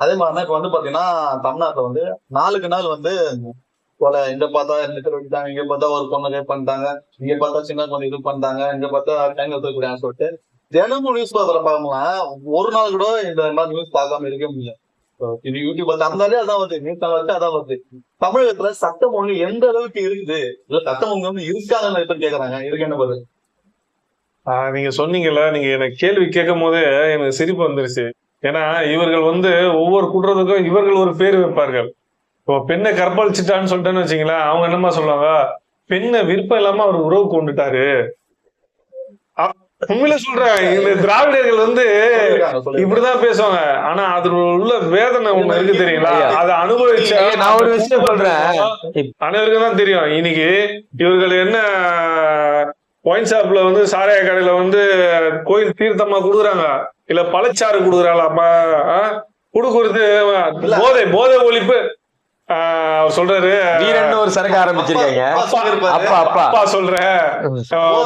அதே மாதிரிதான் இப்ப வந்து பாத்தீங்கன்னா தமிழ்நாட்டுல வந்து நாளுக்கு நாள் வந்து போல இங்க பார்த்தா ரெண்டு பேர் இங்க பார்த்தா ஒரு பொண்ணு ரேப் பண்ணிட்டாங்க இங்க பார்த்தா சின்ன பொண்ணு இது பண்ணிட்டாங்க இங்க பார்த்தா டைம் எடுத்துக்கூடாங்க சொல்லிட்டு தினமும் நியூஸ் பேப்பரை பார்க்கலாம் ஒரு நாள் கூட இந்த மாதிரி நியூஸ் பார்க்காம இருக்க முடியல. இது யூடியூப் பார்த்து அந்த அதான் வருது நியூஸ் சேனல் அதான் வருது. தமிழகத்துல சட்டம் ஒழுங்கு எந்த அளவுக்கு இருக்குது? இல்ல சட்டம் ஒழுங்கு வந்து இருக்காங்கன்னு இப்ப கேக்குறாங்க இதுக்கு என்ன பதில்? நீங்க சொன்னீங்கல்ல நீங்க எனக்கு கேள்வி கேட்கும் போதே எனக்கு சிரிப்பு வந்துருச்சு. ஏன்னா இவர்கள் வந்து ஒவ்வொரு குற்றத்துக்கும் இவர்கள் ஒரு பேர் வைப்பார்கள் இப்போ பெண்ணை கற்பழிச்சிட்டான்னு சொல்லிட்டேன்னு வச்சீங்களேன் அவங்க என்னமா சொல்லுவாங்க பெண்ணை விருப்பம் இல்லாம அவர் உறவு கொண்டுட்டாரு உண்மையில சொல்றேன் இந்த திராவிடர்கள் வந்து. இப்படிதான் பேசுவாங்க ஆனா அதுல உள்ள வேதனை ஒண்ணு இருக்கு தெரியுங்களா. அதை அனுபவிச்ச நான் ஒரு விஷயம் சொல்றேன். அனைவருக்கும் தான் தெரியும் இன்னைக்கு இவர்கள் என்ன ஒயின் ஷாப்ல வந்து சாராய கடையில வந்து கோயில் தீர்த்தமா குடுக்குறாங்க. இல்ல பழச்சாறு குடுக்குறாங்களா குடுக்குறது. போதை போதை ஒழிப்பு. ஆஹ் அவர் சொல்றாரு. வீரன் ஒரு சரக்கு ஆரம்பிச்சிருக்காங்க. அப்பா. அப்பா சொல்றேன்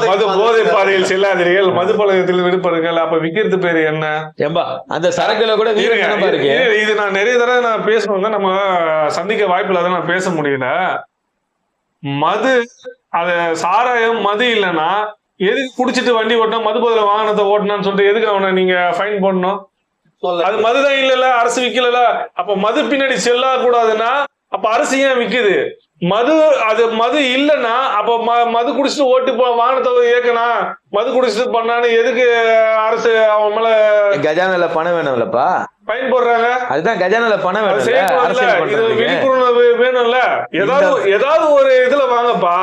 மது போதை பாதையில் செல்லாதீர்கள். மது பழக்கத்தில் விடுபடுங்கள். அப்ப விக்கிறது பேரு என்ன? ஏம்பா அந்த சரக்குல கூட வீரன் இருக்கு. இது- நான் நிறைய தடவை நான் பேசணும் தான் நம்ம சந்திக்க வாய்ப்பு இல்லாத நான் பேச முடியல. மது அத சாராயம் மது இல்லைன்னா எதுக்கு குடிச்சிட்டு வண்டி ஓட்டினா மது பதில வாகனத்தை ஓட்டினான்னு சொல்லிட்டு எதுக்கு அவனை நீங்க ஃபைன் போடணும் அது மதுதான் இல்லல அரசு விக்கல அப்ப மது பின்னாடி செல்ல கூடாதுன்னா அப்ப அரசு ஏன் விக்குது? மது அது மது இல்லைன்னா அப்ப ம- மது குடிச்சிட்டு ஓட்டு போ வாகனத்தை இயக்கணும் மது குடிச்சிட்டு பண்ணான்னு எதுக்கு அரசு அவன் மேல கஜானால பணம் வேணும்லப்பா. ஃபைன் போடுறாங்க? அதுதான் கஜானால பணம் பண்றதுக்கு. விழிப்புணர்வு வேணும்ல. ஏதாவது ஏதாவது ஒரு இதுல வாங்கப்பா.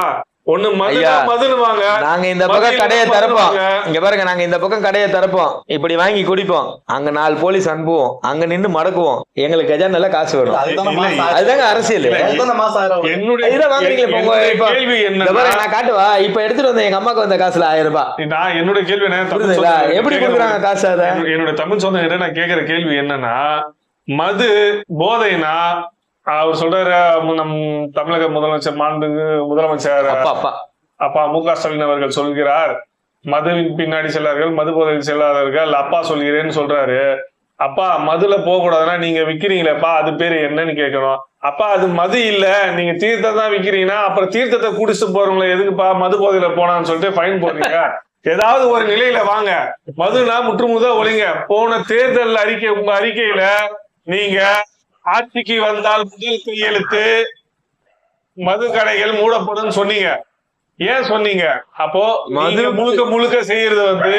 ஒண்ணு மது ஐயா, மதுன்னு வாங்க நாங்க இந்த பக்கம் கடையை திறப்போம். இங்க பாருங்க நாங்க இந்த பக்கம் கடையை திறப்போம். இப்படி வாங்கி குடிப்போம். அங்க நாலு போலீஸ் அனுப்புவோம். அங்க நின்னு மடக்குவோம். எங்களுக்கு கஜானால காசு ஆயிரம். அதுதாங்க அரசியல். நான் காட்டுவா? இப்ப எடுத்துட்டு வந்த எங்க அம்மாக்கு வந்த காசுல ஆயிரம் ரூபாய். நான் என்னுடைய கேள்வி என்ன? எப்படி கொடுக்குறாங்க காசு என்னுடைய தமிழ் சொந்தம் நான் கேட்கிற கேள்வி என்னன்னா மது போதைனா அவர் சொல்றாரு நம் தமிழக முதலமைச்சர் மாண்பு முதலமைச்சர் அப்பா மு க ஸ்டாலின் அவர்கள் சொல்கிறார் மதுவின் பின்னாடி செல்லார்கள் மது போதையில் செல்லாதவர்கள் அப்பா சொல்கிறேன்னு சொல்றாரு. அப்பா மதுல போக கூடாதுன்னா நீங்க விக்கிறீங்களேப்பா அது பேரு என்னன்னு கேட்கிறோம். அப்பா அது மது இல்ல நீங்க தீர்த்தம் தான் விக்கிறீங்கன்னா அப்புறம் தீர்த்தத்தை குடிச்சிட்டு போறவங்களை எதுக்குப்பா மது போதையில போனான்னு சொல்லிட்டு ஃபைன் போடுறீங்க. ஏதாவது ஒரு நிலையில வாங்க. மதுனா முற்றுமுதா ஒழிங்க. போன தேர்தல் அறிக்கை உங்க அறிக்கையில நீங்க ஆட்சிக்கு வந்தால் முதல் கையெழுத்து மது கடைகள் மூடப்படும் சொன்னீங்க. ஏன் சொன்னீங்க? அப்போ மது முழுக்க முழுக்க செய்யறது வந்து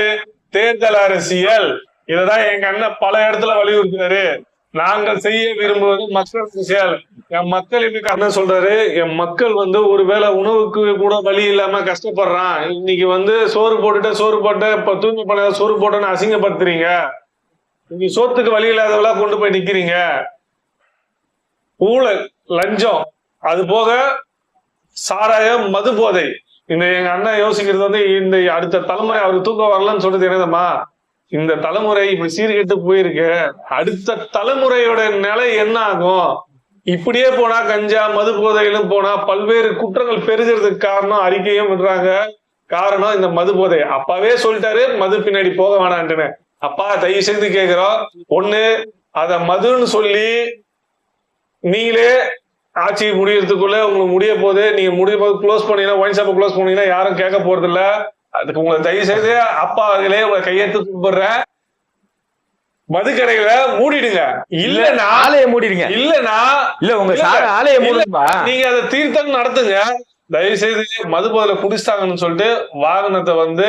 தேர்தல் அரசியல். இததான் எங்க அண்ணன் பல இடத்துல வலியுறுத்துறாரு நாங்கள் செய்ய விரும்புவது மக்கள் அரசியல். என் மக்கள் இன்னைக்கு அண்ணன் சொல்றாரு என் மக்கள் வந்து ஒருவேளை உணவுக்கு கூட வழி இல்லாம கஷ்டப்படுறான். இன்னைக்கு வந்து சோறு போட்டுட்டு சோறு போட்டு இப்ப தூய்மை பண்ண சோறு போட்டோன்னு அசிங்கப்படுத்துறீங்க. நீங்க சோத்துக்கு வழி இல்லாதவளா கொண்டு போய் நிக்கிறீங்க. ஊழல் லஞ்சம் அது போக சாராயம் மது போதை. இந்த எங்க அண்ணன் யோசிக்கிறது வந்து இந்த அடுத்த தலைமுறை அவருக்கு தூக்கம் வரலன்னு சொல்றது என்னதம்மா? இந்த தலைமுறை இப்படி சீர்கெட்டு போயிருக்கு. அடுத்த தலைமுறையோட நிலை என்ன ஆகும்? இப்படியே போனா கஞ்சா மது போதையிலும் போனா பல்வேறு குற்றங்கள் பெருகிறதுக்கு காரணம் அறிக்கையும் விடுறாங்க. காரணம் இந்த மது போதை. அப்பாவே சொல்லிட்டாரு மது பின்னாடி போக வேணான்ட்டுன்னு அப்பா தயவு செய்து கேக்குறோம் ஒண்ணு அத மதுன்னு சொல்லி நீங்களே ஆட்சி முடியறதுக்குள்ள உங்களுக்கு முடிய போது நீங்க முடிய போது க்ளோஸ் பண்ணீங்கன்னா ஒயின் ஷாப்பை க்ளோஸ் பண்ணீங்கன்னா யாரும் கேட்க போறது இல்ல அதுக்கு உங்களை தயவு செய்து அப்பா அவர்களே உங்களை கையெழுத்து கும்பிடுறேன். மதுக்கடைகளை மூடிடுங்க. இல்லன்னா ஆலையை மூடிடுங்க. இல்லன்னா இல்ல உங்க ஆலையை. மூடுப்பா நீங்க அதை தீர்த்தம் நடத்துங்க. தயவு செய்து மது போதையில குடிச்சிட்டாங்கன்னு சொல்லிட்டு வாகனத்தை வந்து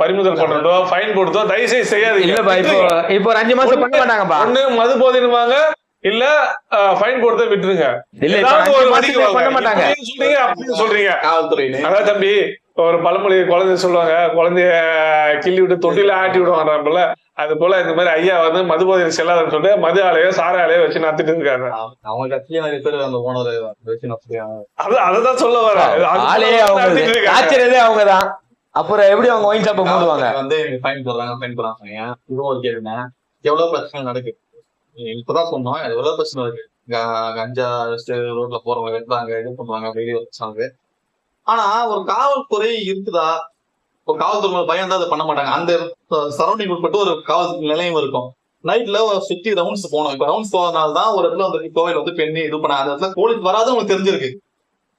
பறிமுதல் பண்றதோ ஃபைன் போடுறதோ தயவு செய்து செய்யாதீங்க. இல்லப்பா இப்போ இப்போ ஒரு அஞ்சு மாசம் பண்ண மாட்டாங்கப்பா. ஒண்ணு மது போதைனுவாங்க இல்ல ஃபைன் போடுறத விட்டுருங்க. ஏதாவது ஒரு இப்படியும் சொல்றீங்க அப்படியும் சொல்றீங்க. அதான் தம்பி ஒரு பழமொழி குழந்தை சொல்லுவாங்க. குழந்தைய கிள்ளி விட்டு தொட்டில ஆட்டி விடுவாங்கறாங்கல்ல அது போல இந்த மாதிரி ஐயா வந்து மது போதையில் செல்லாதுன்னு சொல்லிட்டு மது ஆலையோ சார ஆலையோ வச்சு நடத்திட்டு இருக்காங்க அவங்க நிறைய பேர் அந்த நடத்துறாங்க அது அததான் சொல்ல வரேன் அது ஆலையே அவங்க. ஆச்சரியதே அவங்கதான். அப்புறம் எப்படி அவங்க ஒயின் ஷாப்பை மூடுவாங்க? வந்து ஃபைன் போடுறாங்க ஃபைன் போடுறாங்க இது ஒரு கேள்வினா எவ்வளவு பிரச்சனை நடக்குது? இப்பதான் சொன்னோம் எவ்வளவு பிரச்சனை இருக்கு. கஞ்சா ரோட்ல போறவங்க வெட்டுறாங்க இது பண்ணுவாங்க வெளியே வச்சாங்க. ஆனா ஒரு காவல்துறை இருக்குதா? ஒரு காவல்துறை பயம் தான் அதை பண்ண மாட்டாங்க. அந்த சரௌண்டிங் உட்பட்டு ஒரு காவல் நிலையம் இருக்கும். நைட்ல சுத்தி ரவுண்ட்ஸ் போனோம். இப்ப ரவுண்ட்ஸ் போறதுனால தான் ஒரு இடத்துல வந்து கோவில் வந்து பெண்ணு இது பண்ண அந்த இடத்துல போலீஸ் வராது உங்களுக்கு தெரிஞ்சிருக்கு.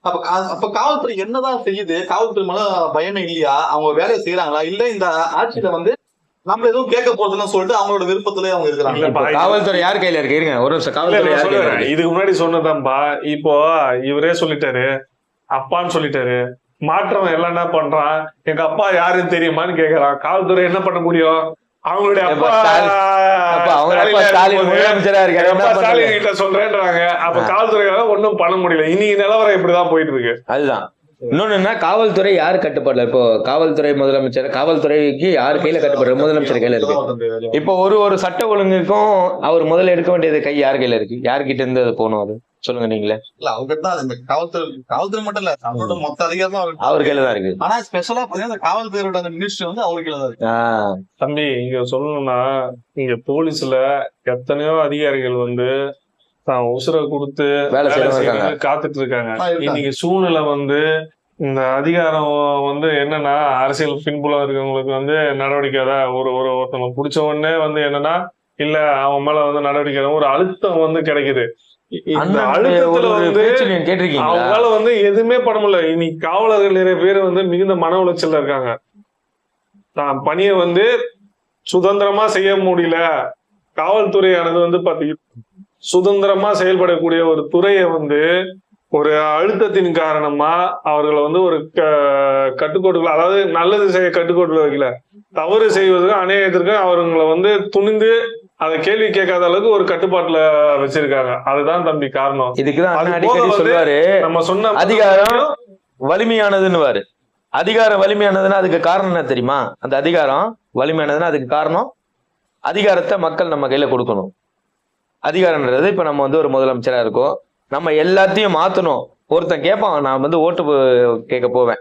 அப்ப அப்ப காவல்துறை என்னதான் செய்யுது? காவல்துறை மேல பயமே இல்லையா? அவங்க வேலையை செய்யறாங்களா இல்ல இந்த ஆட்சியில வந்து நம்ம எதுவும் கேட்க போறதுன்னு சொல்லிட்டு அவங்களோட விருப்பத்திலே அவங்க இருக்கிறாங்க. காவல்துறை யார் கையில இருக்கு? இருங்க ஒரு நிமிஷம். காவல்துறை இதுக்கு முன்னாடி சொன்னதான்பா இப்போ இவரே சொல்லிட்டாரு அப்பான்னு சொல்லிட்டாரு. மாற்றம் எல்லாம் என்ன பண்றான்? எங்க அப்பா யாருன்னு தெரியுமான்னு கேக்குறான். காவல்துறை என்ன பண்ண முடியும்? அவங்களுடைய அப்பா அப்ப ஸ்டாலின் கிட்ட சொல்றேன்றாங்க. அப்ப ஆ. காவல்துறையால ஒண்ணும் பண்ண முடியல. இன்னைக்கு நிலவரம் இப்படிதான் போயிட்டு இருக்கு. அதுதான். இன்னொன்னு என்ன? காவல்துறை யார் கட்டுப்பாடுல? இப்போ காவல்துறை முதலமைச்சர் காவல்துறைக்கு யார் கையில கட்டுப்பாடு? முதலமைச்சர் கையில இருக்கு. இப்போ ஒரு ஒரு சட்ட ஒழுங்குக்கும் அவர் முதல்ல எடுக்க வேண்டியது கை யார் கையில இருக்கு? யார்கிட்ட இருந்து அது போகணும் அது? சொல்லுங்க நீங்களே. இல்ல அவர்கிட்ட தான் காவல்துறை காவல்துறை மட்டும் இல்ல அவரோட மொத்த அதிகாரமும் அவர்கிட்ட அவர் கையில தான் இருக்கு. ஆனா ஸ்பெஷலா பாத்தீங்கன்னா காவல்துறையோட அந்த மினிஸ்ட்ரி வந்து அவருக்கு தான் இருக்கு. தம்பி இங்க சொல்லணும்னா இங்க போலீஸ்ல எத்தனையோ அதிகாரிகள் வந்து உசுரை கொடுத்து வேலை செய்யறவங்க காத்துட்டு இருக்காங்க. இன்னைக்கு சூழ்நிலை வந்து இந்த அதிகாரம் வந்து என்னன்னா அரசியல் பின்புலம் இருக்கவங்களுக்கு வந்து நடவடிக்கை தான். ஒரு ஒரு ஒருத்தவங்க பிடிச்ச உடனே வந்து என்னன்னா இல்ல அவன் மேல வந்து நடவடிக்கை. ஒரு அழுத்தம் வந்து கிடைக்குது. இந்த அழுத்தத்துல வந்து அவங்களால வந்து எதுவுமே பண்ண முடியல. இன்னைக்கு காவலர்கள் நிறைய பேர் வந்து மிகுந்த மன உளைச்சல்ல இருக்காங்க. தான் பணியை வந்து சுதந்திரமா செய்ய முடியல. காவல்துறையானது வந்து பாத்தீங்கன்னா சுதந்திரமா செயல்படக்கூடிய ஒரு துறையை வந்து ஒரு அழுத்தத்தின் காரணமா அவர்களை வந்து ஒரு க- கட்டுக்கோட்டுகள் அதாவது நல்லது செய்ய கட்டுக்கோட்டுல வைக்கல. தவறு செய்வதற்கு அநேகத்திற்கு அவர்களை வந்து துணிந்து அதை கேள்வி கேட்காத அளவுக்கு ஒரு கட்டுப்பாட்டுல வச்சிருக்காங்க. அதுதான் தம்பி காரணம். இதுக்குதான் அடிக்கடி சொல்லுவாரு நம்ம சொன்ன அதிகாரம் வலிமையானதுன்னுவாரு. அதிகாரம் வலிமையானதுன்னா அதுக்கு காரணம் என்ன தெரியுமா? அந்த அதிகாரம் வலிமையானதுன்னா அதுக்கு காரணம் அதிகாரத்தை மக்கள் நம்ம கையில கொடுக்கணும். அதிகாரம்ன்றது இப்போ நம்ம வந்து ஒரு முதலமைச்சராக இருக்கோம். நம்ம எல்லாத்தையும் மாற்றணும் ஒருத்தன் கேட்பான் நான் வந்து ஓட்டு போ- கேட்க போவேன்.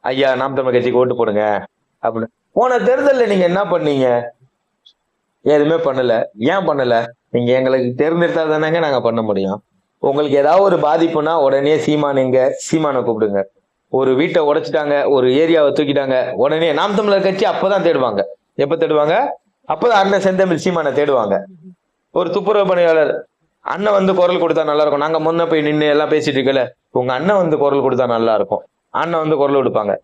ஐயா நாம் தமிழ் கட்சிக்கு ஓட்டு போடுங்க. அப்படின்னு. போன தேர்தலில் நீங்க என்ன பண்ணீங்க? எதுவுமே பண்ணல. ஏன் பண்ணல? நீங்க எங்களுக்கு தேர்ந்தெடுத்தா தானேங்க நாங்க பண்ண முடியும். உங்களுக்கு ஏதாவது ஒரு பாதிப்புனா உடனே சீமானுங்க சீமானை கூப்பிடுங்க. ஒரு வீட்டை உடைச்சிட்டாங்க ஒரு ஏரியாவை தூக்கிட்டாங்க. உடனே நாம் தமிழர் கட்சி அப்பதான் தேடுவாங்க. எப்ப தேடுவாங்க? அப்பதான் அண்ணன் செந்தமிழ் சீமானை தேடுவாங்க. ஒரு துப்புரவு பணியாளர் அண்ணன் வந்து குரல் கொடுத்தா நல்லா இருக்கும். நாங்க முன்ன போய் நின்று எல்லாம் பேசிட்டு இருக்கல உங்க அண்ணன் வந்து குரல் கொடுத்தா நல்லா இருக்கும். அண்ணன் வந்து குரல் கொடுப்பாங்க.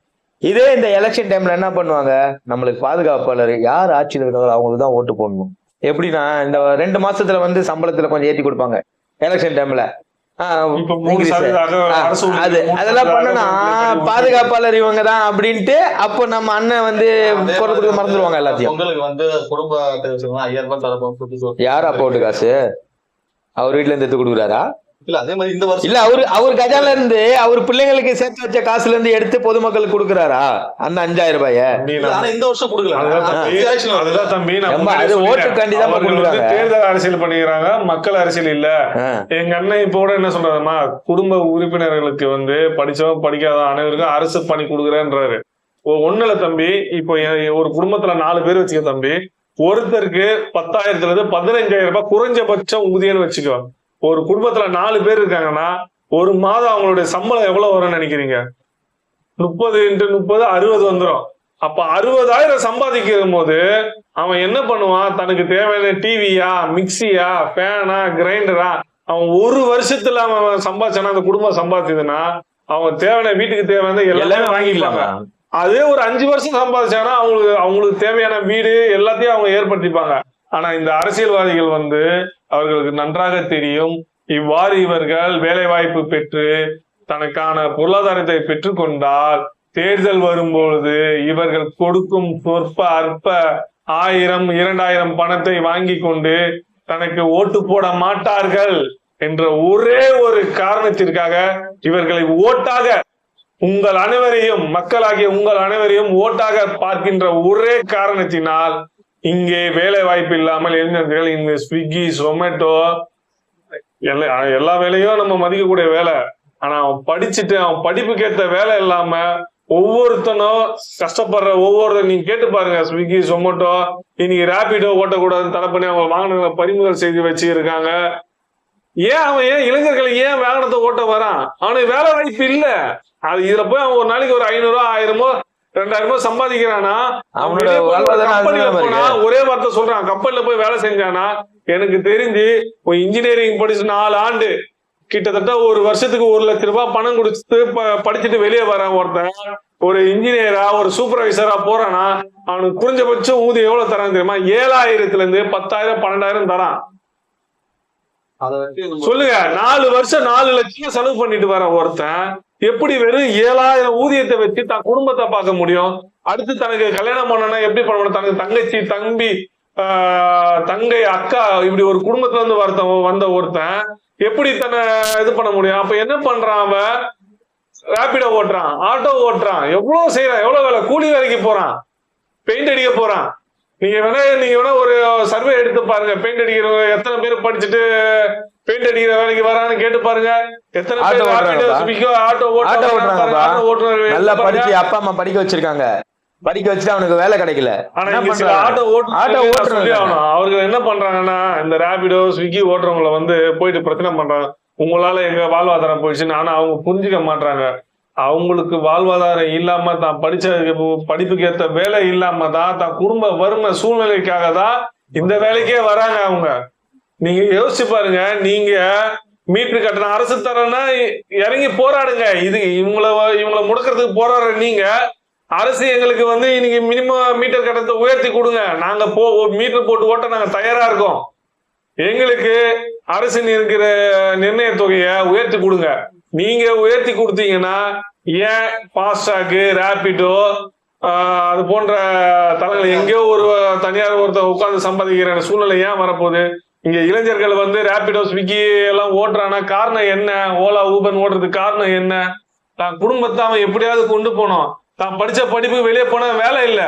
இதே இந்த எலெக்ஷன் டைம்ல என்ன பண்ணுவாங்க? நம்மளுக்கு பாதுகாப்பாளர் யார் ஆட்சியில் இருக்காங்களோ அவங்களுக்கு தான் ஓட்டு போடணும். எப்படின்னா இந்த ரெண்டு மாசத்துல வந்து சம்பளத்துல கொஞ்சம் ஏற்றி கொடுப்பாங்க. எலெக்ஷன் டைம்ல அது அதெல்லாம் பண்ணனா பாதுகாப்பாளர் இவங்க தான் அப்படின்ட்டு அப்போ நம்ம அண்ணன் வந்து கொடுக்க மறந்துடுவாங்க எல்லாத்தையும். வந்து குடும்ப ஐயாயிரம் ரூபாய் யாரா போட்டு காசு அவர் வீட்ல இருந்து எடுத்து கொடுக்குறாரா? இல்ல அதே மாதிரி இந்த வருஷம் இல்ல அவரு அவர் கஜால இருந்து அவர் பிள்ளைங்களுக்கு சேர்த்து வச்ச காசுல இருந்து எடுத்து பொதுமக்களுக்கு கொடுக்குறாரா? அந்த அஞ்சாயிரம் ரூபாய? ஆனா இந்த வருஷம் கொடுக்கல. தம்பி, அது. ஓட்டுக்காண்டி தான் கொடுக்குறாங்க. தேர்தல் அரசியல் பண்ணிக்கிறாங்க மக்கள் அரசியல் இல்ல. எங்க அண்ணன் இப்போ கூட என்ன சொல்றாருமா குடும்ப உறுப்பினர்களுக்கு வந்து படிச்சவன் படிக்காத அனைவருக்கும் அரசு பணி கொடுக்குறேன்றாரு. ஒண்ணுல தம்பி இப்போ ஒரு குடும்பத்துல நாலு பேர் வச்சுக்க தம்பி. ஒருத்தருக்கு பத்தாயிரத்துல இருந்து பதினஞ்சாயிரம் ரூபாய் குறைஞ்சபட்சம் ஊதியம்னு வச்சுக்கோ. ஒரு குடும்பத்துல நாலு பேர் இருக்காங்கன்னா ஒரு மாதம் அவங்களுடைய சம்பளம் எவ்வளவு வரும்னு நினைக்கிறீங்க? முப்பது இன்ட்டு முப்பது அறுபது வந்துரும். அப்ப அறுபதாயிரம் சம்பாதிக்கிற போது அவன் என்ன பண்ணுவான்? தனக்கு தேவையான டிவியா மிக்சியா ஃபேனா கிரைண்டரா அவன் ஒரு வருஷத்துல அவன் சம்பாதிச்சானா அந்த குடும்பம் சம்பாதிச்சதுன்னா அவன் தேவையான வீட்டுக்கு தேவையான எல்லாமே வாங்கிக்கலாமா? அதே ஒரு அஞ்சு வருஷம் சம்பாதிச்சாங்கன்னா அவங்களுக்கு அவங்களுக்கு தேவையான வீடு எல்லாத்தையும் அவங்க ஏற்படுத்திப்பாங்க. ஆனா இந்த அரசியல்வாதிகள் வந்து அவர்களுக்கு நன்றாக தெரியும். இவ்வாறு இவர்கள் வேலை வாய்ப்பு பெற்று தனக்கான பொருளாதாரத்தை பெற்றுக்கொண்டால் தேர்தல் வரும்பொழுது இவர்கள் கொடுக்கும் சொற்ப அற்ப ஆயிரம் இரண்டாயிரம் பணத்தை வாங்கி கொண்டு தனக்கு ஓட்டு போட மாட்டார்கள் என்ற ஒரே ஒரு காரணத்திற்காக இவர்களை ஓட்டாக உங்கள் அனைவரையும் மக்களாகிய உங்கள் அனைவரையும் ஓட்டாக பார்க்கின்ற ஒரே காரணத்தினால் இங்கே வேலை வாய்ப்பு இல்லாமல் இளைஞர்கள் இந்த ஸ்விக்கி சொமேட்டோ எல்லா எல்லா வேலையும் நம்ம மதிக்கக்கூடிய வேலை. ஆனா அவன் படிச்சுட்டு அவன் படிப்புக்கேற்ற வேலை இல்லாம ஒவ்வொருத்தனும் கஷ்டப்படுற ஒவ்வொரு நீங்க கேட்டு பாருங்க ஸ்விக்கி சொமேட்டோ இன்னைக்கு ரேபிடோ ஓட்டக்கூடாதுன்னு தடை பண்ணி அவங்க வாகனங்களை பறிமுதல் செய்து வச்சிருக்காங்க. ஏன் அவன் ஏன் இளைஞர்கள் ஏன் வாகனத்தை ஓட்ட வரான்? அவனுக்கு வேலை வாய்ப்பு இல்ல. அது இதுல போய் அவன் ஒரு நாளைக்கு ஒரு ஐநூறோ ஆயிரமோ ரெண்டாயிரம் ரூபாய் சம்பாதிக்கிறானா அவன் அவனோட ஒரு வார்த்தை சொல்றான் கம்பெனில போய் வேலை செஞ்சானா? எனக்கு தெரிஞ்சு இன்ஜினியரிங் படிச்சு நாலு ஆண்டு கிட்டத்தட்ட ஒரு வருஷத்துக்கு ஒரு லட்ச ரூபாய் பணம் கொடுத்து படிச்சுட்டு வெளியே வரான் ஒருத்தன். ஒரு இன்ஜினியரா ஒரு சூப்பர்வைசரா போறானா அவனுக்கு குறைஞ்சபட்சம் ஊதியம் எவ்வளவு தரான் தெரியுமா? ஏழாயிரத்துல இருந்து பத்தாயிரம் பன்னெண்டாயிரம் தரான். சொல்லுங்க நாலு வருஷம் நாலு லட்சம் செலவு பண்ணிட்டு வர ஒருத்தன். எப்படி வெறும் ஏழாயிரம் ஊதியத்தை வச்சு தான் குடும்பத்தை பார்க்க முடியும்? அடுத்து தனக்கு கல்யாணம் பண்ணனா எப்படி பண்ணணும்? தனக்கு தங்கச்சி தம்பி தங்கை அக்கா இப்படி ஒரு குடும்பத்துல இருந்து வரத்த வந்த ஒருத்தன் எப்படி தன்னை இது பண்ண முடியும்? அப்ப என்ன பண்றான் அவன்? ரேபிடோ ஓட்டுறான் ஆட்டோ ஓட்டுறான். எவ்வளவு செய்யறான் எவ்வளவு வேலை? கூலி வேலைக்கு போறான். பெயிண்ட் அடிக்க போறான். நீங்க வேணா நீங்க வேணா ஒரு சர்வே எடுத்து பாருங்க. பெயிண்ட் அடிக்கிற எத்தனை பேர் படிச்சுட்டு பெயிண்ட் அடிக்கிற வேலைக்கு வரான்னு கேட்டு பாருங்க. எத்தனை ஆட்டோ ஆட்டோ ஆட்டோ ஓட்டுறாங்க. ஆட்டோ நல்லா. படிச்சு அப்பா அம்மா படிக்க வச்சிருக்காங்க. படிக்க வச்சுட்டு அவனுக்கு வேலை கிடைக்கல? ஆட்டோ ஆட்டோ ஓட்டுறவங்க. சொல்லி ஆகணும். அவர்கள் என்ன பண்றாங்கன்னா இந்த ரேபிடோ ஸ்விக்கி ஓட்டுறவங்கள வந்து போயிட்டு பிரச்சனை பண்றாங்க. உங்களால எங்க வாழ்வாதாரம் போயிடுச்சுன்னு ஆனா அவங்க புரிஞ்சுக்க மாட்டாங்க அவங்களுக்கு வாழ்வாதாரம் இல்லாம தான் படிச்ச படிப்புக்கு ஏத்த வேலை இல்லாம தான் தான் குடும்ப வறுமை சூழ்நிலைக்காக தான் இந்த வேலைக்கே வராங்க அவங்க. நீங்க யோசிச்சு பாருங்க நீங்க மீட்டர் கட்டணம் அரசு தரேன்னா இறங்கி போராடுங்க. இது இவங்கள இவங்கள முடக்கிறதுக்கு போராடுற நீங்க அரசு எங்களுக்கு வந்து இன்னைக்கு மினிமம் மீட்டர் கட்டணத்தை உயர்த்தி கொடுங்க. நாங்க போ மீட்டர் போட்டு ஓட்ட நாங்க தயாரா இருக்கோம். எங்களுக்கு அரசு இருக்கிற நிர்ணய தொகையை உயர்த்தி கொடுங்க. நீங்க உயர்த்தி கொடுத்தீங்கன்னா ஏன் ஃபாஸ்டாக்கு ரேபிடோ அது போன்ற தளங்கள் எங்கேயோ ஒரு தனியார் ஒருத்தர் உட்கார்ந்து சம்பாதிக்கிற சூழ்நிலை ஏன் வரப்போகுது? இங்க இளைஞர்கள் வந்து ரேபிடோ ஸ்விக்கி எல்லாம் ஓட்டுறானா? காரணம் என்ன? ஓலா ஊபர் ஓட்டுறதுக்கு காரணம் என்ன? தான் குடும்பத்தை அவன் எப்படியாவது கொண்டு போனோம் தான் படிச்ச படிப்பு வெளியே போன வேலை இல்ல.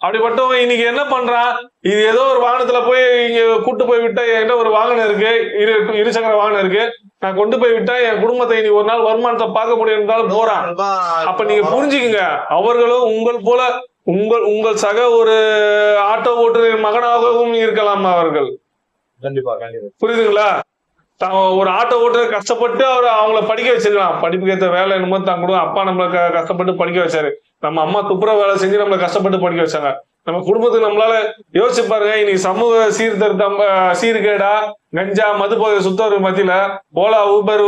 அப்படிப்பட்டவன் இன்னைக்கு என்ன பண்றான்? இது ஏதோ ஒரு வாகனத்துல போய் இங்க கூட்டு போய் விட்டா என்கிட்ட ஒரு வாகனம் இருக்கு. இரு இருசக்கர வாகனம் இருக்கு. நான் கொண்டு போய் விட்டா என் குடும்பத்தை இனி ஒரு நாள் வருமானத்தை பார்க்க முடியும்னாலும் போறான். அப்ப நீங்க புரிஞ்சுக்கங்க. அவர்களும் உங்கள் போல உங்கள் உங்கள் சக ஒரு ஆட்டோ ஓட்டுநர் மகனாகவும் இருக்கலாம் அவர்கள். கண்டிப்பா கண்டிப்பா. புரியுதுங்களா? தான் ஒரு ஆட்டோ ஓட்டுநர் கஷ்டப்பட்டு அவர் அவங்கள படிக்க வச்சிருக்கலாம். படிப்புக்கு ஏற்ற வேலை என்னமோ தான் கூட அப்பா நம்மள கஷ்டப்பட்டு படிக்க வச்சாரு. நம்ம அம்மா துப்புரவு வேலை செஞ்சு நம்மள கஷ்டப்பட்டு படிக்க வச்சாங்க. நம்ம குடும்பத்துக்கு நம்மளால யோசிச்சு பாருங்க இன்னைக்கு சமூக சீர்திருத்தம் சீர்கேடா கஞ்சா மது போதை சுத்தவர் மத்தியில ஓலா ஊபர்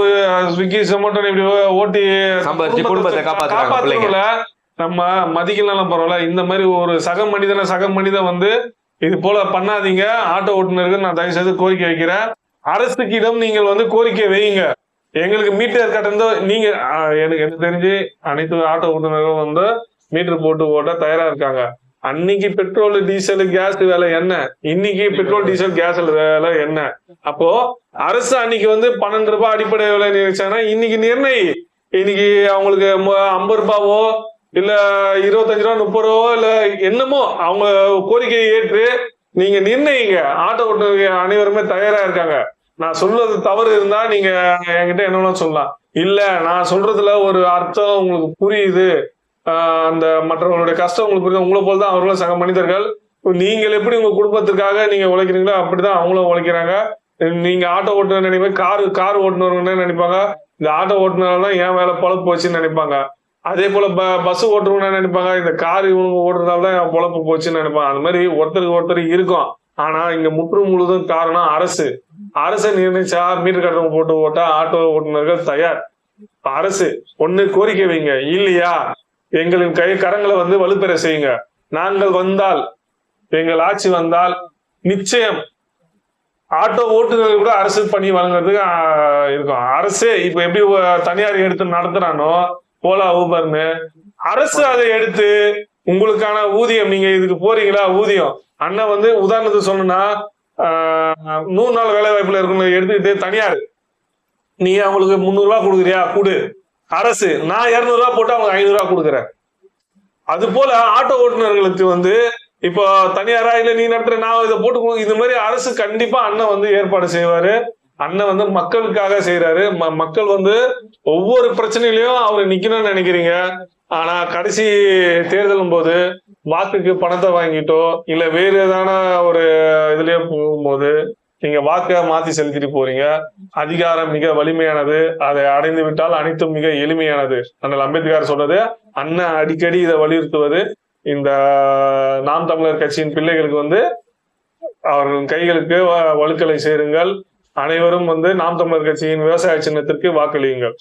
ஸ்விக்கி சொமோட்டோ இப்படி ஓட்டி. காப்பாத்துறவங்கள நம்ம மதிக்கலாம் பரவாயில்ல. இந்த மாதிரி ஒரு சக மனிதனை சக மனிதன் வந்து இது போல பண்ணாதீங்க. ஆட்டோ ஓட்டுநருக்கு நான் தயவு செய்து கோரிக்கை வைக்கிறேன். அரசுக்கிடம் நீங்கள் வந்து கோரிக்கை வைங்க எங்களுக்கு மீட்டர் கட்டணம் நீங்க எனக்கு எனக்கு தெரிஞ்சு அனைத்து ஆட்டோ ஓட்டுநர்களும் வந்து மீட்டர் போட்டு ஓட்ட தயாரா இருக்காங்க. அன்னைக்கு பெட்ரோல் டீசல் கேஸ் விலை என்ன? இன்னைக்கு பெட்ரோல் டீசல் கேஸ் விலை என்ன? அப்போ அரசு அன்னைக்கு வந்து பன்னெண்டு ரூபாய் அடிப்படை விலை நினைச்சாங்கன்னா இன்னைக்கு நிர்ணயி. இன்னைக்கு அவங்களுக்கு ஐம்பது ரூபாவோ இல்ல இருபத்தஞ்சு ரூபா முப்பது ரூபா இல்ல என்னமோ அவங்க கோரிக்கையை ஏற்று நீங்க நிர்ணயிங்க. ஆட்டோ ஓட்டுநர் அனைவருமே தயாரா இருக்காங்க. நான் சொல்றது தவறு இருந்தா நீங்க என்கிட்ட என்ன வேணாலும் சொல்லலாம். இல்ல நான் சொல்றதுல ஒரு அர்த்தம் உங்களுக்கு புரியுது. அந்த மற்றவங்களுடைய கஷ்டம் உங்களுக்கு புரியுது. உங்களை போல தான் அவர்களும் சக மனிதர்கள். நீங்கள் எப்படி உங்க குடும்பத்திற்காக நீங்க உழைக்கிறீங்களோ அப்படிதான் அவங்களும் உழைக்கிறாங்க. நீங்க ஆட்டோ ஓட்டுநர் நினைப்பீங்க. கார் கார் ஓட்டுநர்னு நினைப்பாங்க. இந்த ஆட்டோ ஓட்டுநர் தான் என் வேலை பொழப்பு போச்சுன்னு நினைப்பாங்க. அதே போல ப பஸ் ஓட்டுறவங்க என்ன நினைப்பாங்க? இந்த கார் இவங்க ஓடுறதால தான் என் பொழப்பு போச்சுன்னு நினைப்பாங்க. அந்த மாதிரி ஒருத்தருக்கு ஒருத்தர் இருக்கும். ஆனா இங்க முற்று முழுதும் காரணம் அரசு. அரசு நிர்ணயிச்சா மீட்டர் கட்டணம் போட்டு ஓட்டா ஆட்டோ ஓட்டுநர்கள் தயார். இப்ப அரசு ஒண்ணு கோரிக்கை வைங்க. இல்லையா? எங்களின் கை கரங்களை வந்து வலுப்பெற செய்யுங்க. நாங்கள் வந்தால் எங்கள் ஆட்சி வந்தால் நிச்சயம் ஆட்டோ ஓட்டுநர்கள் கூட அரசு பணி வழங்குறதுக்கு இருக்கும். அரசே இப்ப எப்படி தனியார் எடுத்து நடத்துறானோ ஓலா ஊபர்னு அரசு அதை எடுத்து உங்களுக்கான ஊதியம் நீங்க இதுக்கு போறீங்களா? ஊதியம். அண்ணன் வந்து உதாரணத்துக்கு சொன்னா நூறு நாள் வேலை வாய்ப்புல இருக்கணும் எடுத்துக்கிட்டு தனியார். நீ அவங்களுக்கு முந்நூறு ரூபா கொடுக்குறியா? கொடு. அரசு நான் இருநூறு ரூபா போட்டு அவங்க ஐநூறு ரூபா கொடுக்குறேன். அது போல ஆட்டோ ஓட்டுநர்களுக்கு வந்து இப்போ தனியாரா இல்ல நீ நடத்துற நான் இதை போட்டு இந்த மாதிரி அரசு கண்டிப்பா அண்ணன் வந்து ஏற்பாடு செய்வாரு. அண்ணன் வந்து மக்களுக்காக செய்யறாரு ம- மக்கள் வந்து ஒவ்வொரு பிரச்சனையிலயும் அவர் நிக்கணும்னு நினைக்கிறீங்க. ஆனா கடைசி தேர்தலும் போது வாக்குக்கு பணத்தை வாங்கிட்டோ இல்ல வேறு ஏதான ஒரு இதுலயோ போகும்போது நீங்க வாக்க மாத்தி செலுத்திட்டு போறீங்க. அதிகாரம் மிக வலிமையானது. அதை அடைந்து விட்டால் அனைத்தும் மிக எளிமையானது. அண்ணல் அம்பேத்கர் சொன்னது அண்ணன் அடிக்கடி இதை வலியுறுத்துவது. இந்த நாம் தமிழர் கட்சியின் பிள்ளைகளுக்கு வந்து அவர்கள் கைகளுக்கு வ- வழுக்கலை சேருங்கள். அனைவரும் வந்து நாம் தமிழர் கட்சியின் விவசாய சின்னத்திற்கு வாக்களியுங்கள்.